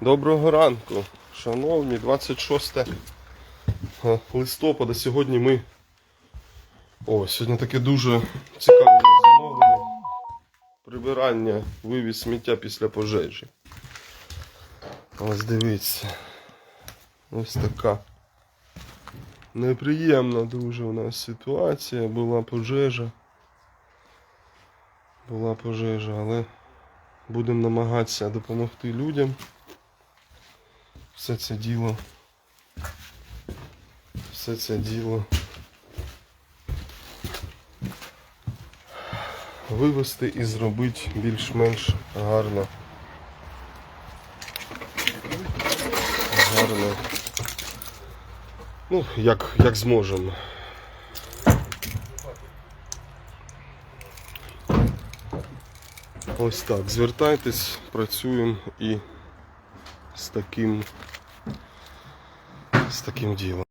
Доброго ранку, шановні, 26 е, листопада. Сьогодні ми. О, сьогодні таке дуже цікаве замовлення. Прибирання, вивіз сміття після пожежі. Ось дивіться. Ось така неприємна дуже у нас ситуація. Була пожежа. Була пожежа, але будемо намагатися допомогти людям. Все це діло. Все це діло. Вивести і зробити більш-менш гарно. Гарно. Ну, як, як зможемо. Ось так. Звертайтесь, працюємо і з таким, з таким ділом.